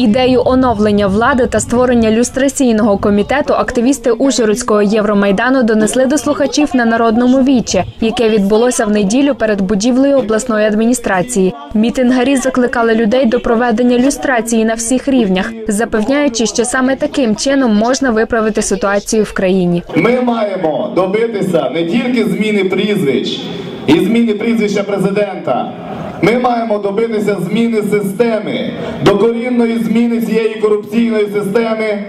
Ідею оновлення влади та створення люстраційного комітету активісти Ужгородського Євромайдану донесли до слухачів на народному вічі, яке відбулося в неділю перед будівлею обласної адміністрації. Мітингарі закликали людей до проведення люстрації на всіх рівнях, запевняючи, що саме таким чином можна виправити ситуацію в країні. Ми маємо добитися не тільки зміни прізвищ і зміни прізвища президента. Ми маємо добитися зміни системи, докорінної зміни цієї корупційної системи,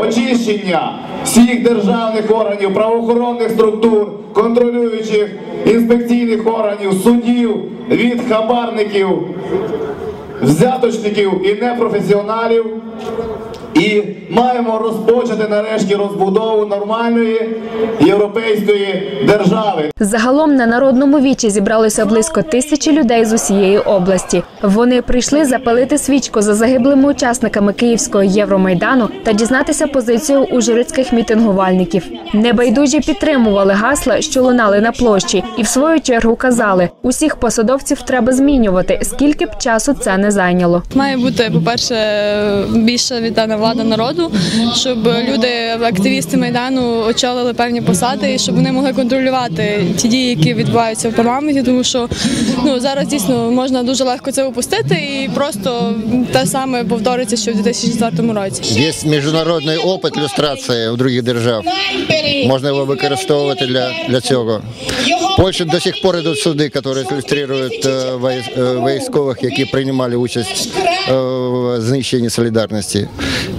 очищення всіх державних органів, правоохоронних структур, контролюючих інспекційних органів, судів від хабарників, взяточників і непрофесіоналів. І маємо розпочати нарешті розбудову нормальної європейської держави. Загалом на народному вічі зібралося близько тисячі людей з усієї області. Вони прийшли запалити свічку за загиблими учасниками Київського Євромайдану та дізнатися позицію ужгородських мітингувальників. Небайдужі підтримували гасла, що лунали на площі, і в свою чергу казали: усіх посадовців треба змінювати, скільки б часу це не зайняло. Має бути, по-перше, більша віддана влада народу, щоб люди, активісти майдану, очолили певні посади, і щоб вони могли контролювати ті дії, які відбуваються в парламенті. Тому що ну зараз дійсно можна дуже легко це опустити, і просто те саме повториться, що в 2004 році. Є міжнародний опит люстрації у других держав. Можна його використовувати для, для цього. В Польщі до сих пор йдуть суди, які ілюструють е, е, військових, які приймали участь е, в знищенні солідарності.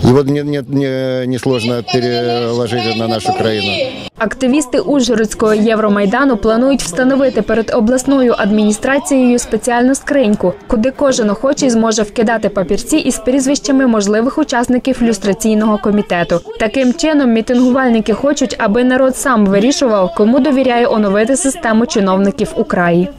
Його не, не, не, не сложно переложити на нашу країну. Активісти Ужгородського Євромайдану планують встановити перед обласною адміністрацією спеціальну скриньку, куди кожен охочий зможе вкидати папірці із прізвищами можливих учасників люстраційного комітету. Таким чином, мітингувальники хочуть, аби народ сам вирішував, кому довіряє оновити систему чиновників у краї.